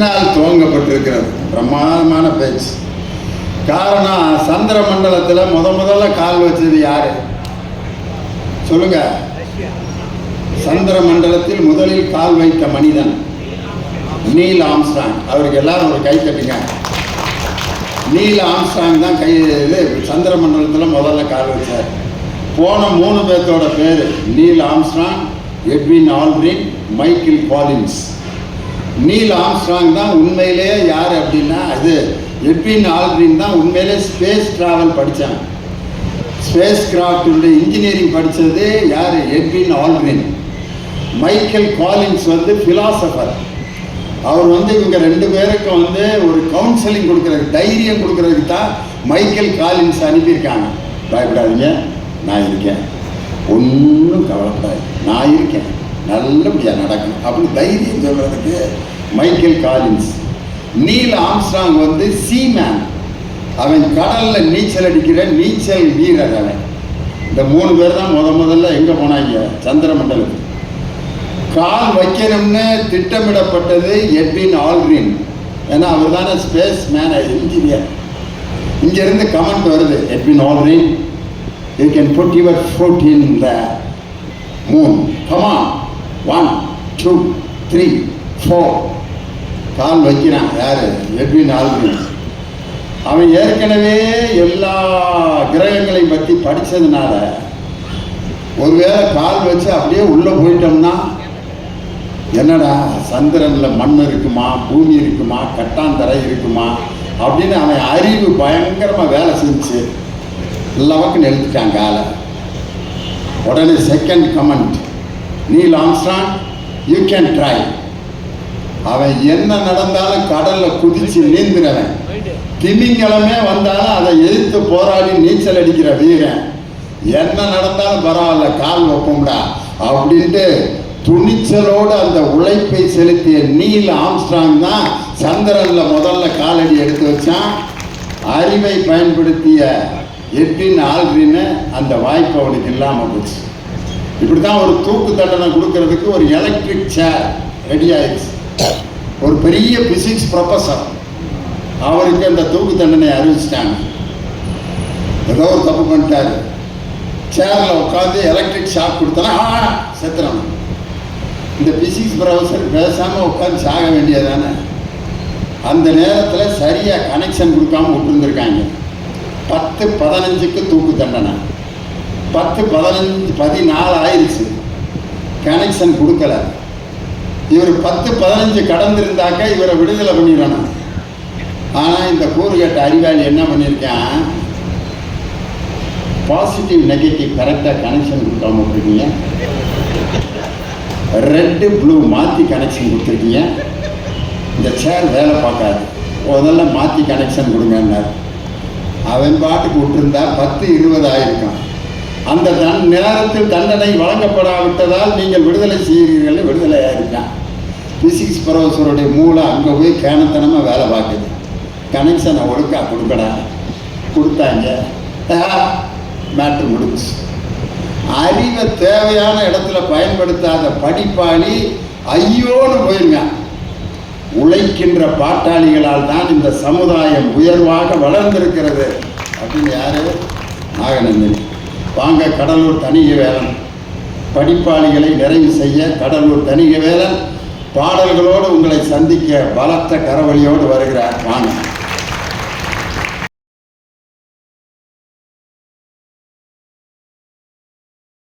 பின்னால் துவங்கப்பட்டிருக்கிறது. பிரமாதமான பேச்சு. காரணம் சந்திர மண்டலத்தில் முத முதல்ல கால் வச்சது யாரு? சொல்லுங்க. சந்திர மண்டலத்தில் முதலில் கால் வைத்த மனிதன் நீல் ஆம்ஸ்டாங் அவருக்கு எல்லாரும் ஒரு கை தட்டுங்க. நீல் ஆம்ஸ்டாங் தான் கை இது சந்திர மண்டலத்தில் முதல்ல கால் வச்சார். போன மூணு பேர்த்தோட பேர் Neil Armstrong Edwin Aldrin Michael Collins. Neil Armstrong தான் உண்மையிலேயே யார் அப்படின்னா அது எட்வின் ஆல்ட்ரின் தான் உண்மையிலே ஸ்பேஸ் ட்ராவல் படித்தாங்க ஸ்பேஸ் கிராஃப்டுடைய இன்ஜினியரிங் படித்தது யார்? Edwin Aldrin. மைக்கேல் காலின்ஸ் வந்து ஃபிலாசபர் அவர் வந்து இவங்க ரெண்டு பேருக்கும் வந்து ஒரு கவுன்சிலிங் கொடுக்குறதுக்கு தைரியம் கொடுக்குறதுக்கு தான் மைக்கேல் காலின்ஸ் அனுப்பியிருக்காங்க. பயப்படாதீங்க நான் இருக்கேன். ஒன்றும் கவலைப்படாது நான் இருக்கேன். நல்லபடியாக நடக்கும். அப்படின்னு தைரியம் சொல்கிறதுக்கு மைக்கேல் காலின்ஸ் நீல் ஆம்ஸ்ட்ராங் வந்து சீமேன். அவன் கடலில் நீச்சல் அடிக்கிற நீச்சல் வீரர் அவன். இந்த மூணு பேர் தான் முத முதல்ல எங்கே போனாங்க? சந்திரமண்டலத்துக்கு. கால் வைக்கணும்னு திட்டமிடப்பட்டது எட்வின் ஆல்ட்ரின். ஏன்னா அவர் தானே ஸ்பேஸ் மேன் இன்ஜினியர் இங்கேருந்து கமெண்ட் வருது Edwin Aldrin you can put your foot in the moon come on one two three four கால் வைக்கிறான் யார்? எட்வின் ஆல்ட்ரின் அவன் ஏற்கனவே எல்லா கிரகங்களையும் பற்றி படித்ததுனால ஒருவேளை கால் வச்சு அப்படியே உள்ளே போயிட்டோம்னா என்னடா? சந்திரனில் மண் இருக்குமா? பூமி இருக்குமா? கட்டாந்தரை இருக்குமா? அப்படின்னு அவன் அறிவு பயங்கரமாக வேலை செஞ்சு எல்லாவுக்கும் எழுதிட்டான் காலை. உடனே second comment Neil Armstrong you can try அவன் என்ன நடந்தாலும் கடலில் குதிச்சு நீந்துறவன். திமிங்கலமே வந்தாலும் அதை எதிர்த்து போராடி நீச்சல் அடிக்கிற வீரன். என்ன நடந்தாலும் பரவாயில்ல கால் வைப்போம்டா. அப்படின்ட்டு துணிச்சலோடு அந்த உழைப்பை செலுத்திய நீல் ஆம்ஸ்ட்ராங் தான் சந்திரன்ல முதல்ல காலடி எடுத்து வச்சான். அறிவை பயன்படுத்திய எட்டின் ஆல்ரின்னு அந்த வாய்ப்பு அவனுக்கு இல்லாமல் போச்சு. இப்படி தான் ஒரு தூக்கு தண்டனை கொடுக்கறதுக்கு ஒரு எலக்ட்ரிக் சேர் ரெடி ஆயிடுச்சு. ஒரு பெரிய பிசிக்ஸ் ப்ரொஃபஸர் அவருக்கு அந்த தூக்கு தண்டனை அறிவிச்சிட்டாங்க. ஏதோ ஒரு தப்பு பண்ணிட்டாரு. சேரில் உட்காந்து எலக்ட்ரிக் ஷாக் கொடுத்தனா செத்துறான் இந்த பிசிக்ஸ் ப்ரொஃபஸர் பேசாமல் உட்காந்து சாக வேண்டியதானே அந்த நேரத்தில் சரியாக கனெக்ஷன் கொடுக்காம விட்டுருந்துருக்காங்க. பத்து பதினஞ்சுக்கு தூக்கு தண்டனை. பத்து பதினஞ்சு பதினாலு ஆயிடுச்சு கனெக்ஷன் கொடுக்கல. இவர் பத்து பதினஞ்சு கடந்திருந்தாக்க இவரை விடுதலை பண்ணிடணும் ஆனால் இந்த கூறுகட்ட அறிவாளி என்ன பண்ணியிருக்கேன்? பாசிட்டிவ் நெகட்டிவ் கரெக்டாக கனெக்ஷன் கொடுக்காம விட்டுருக்கீங்க ரெட்டு ப்ளூ மாற்றி கனெக்ஷன் கொடுத்துருக்கீங்க. இந்த சேர் வேலை பார்க்காது. முதல்ல மாற்றி கனெக்ஷன் கொடுங்கன்னார். அவன் பாட்டுக்கு விட்டுருந்தா பத்து இருபது ஆயிருக்கான். அந்த தன் நேரத்தில் தண்டனை வழங்கப்படாவிட்டதால் நீங்கள் விடுதலை செய்கிறீர்கள் விடுதலை இருக்கான் பிசிக்ஸ் ப்ரொஃபஸருடைய மூளை அங்கே போய் கேனத்தனமாக வேலை பார்க்குது. கனெக்ஷனை ஒழுக்கா கொடுக்கடா கொடுத்தாங்க. மேட்ரு முடிச்சு அறிவை தேவையான இடத்துல பயன்படுத்தாத படிப்பாளி ஐயோன்னு போயிருங்க. உழைக்கின்ற பாட்டாளிகளால் தான் இந்த சமுதாயம் உயர்வாக வளர்ந்திருக்கிறது. அப்படின்னு யாரு? நாகநந்தினி. வாங்க கடலூர் தனிக வேலன். படிப்பாளிகளை நிறைவு செய்ய கடலூர் தனிக வேலன். பாடல்களோடு உங்களை சந்திக்க பலத்த கரவழியோடு வருகிறார். வாங்க.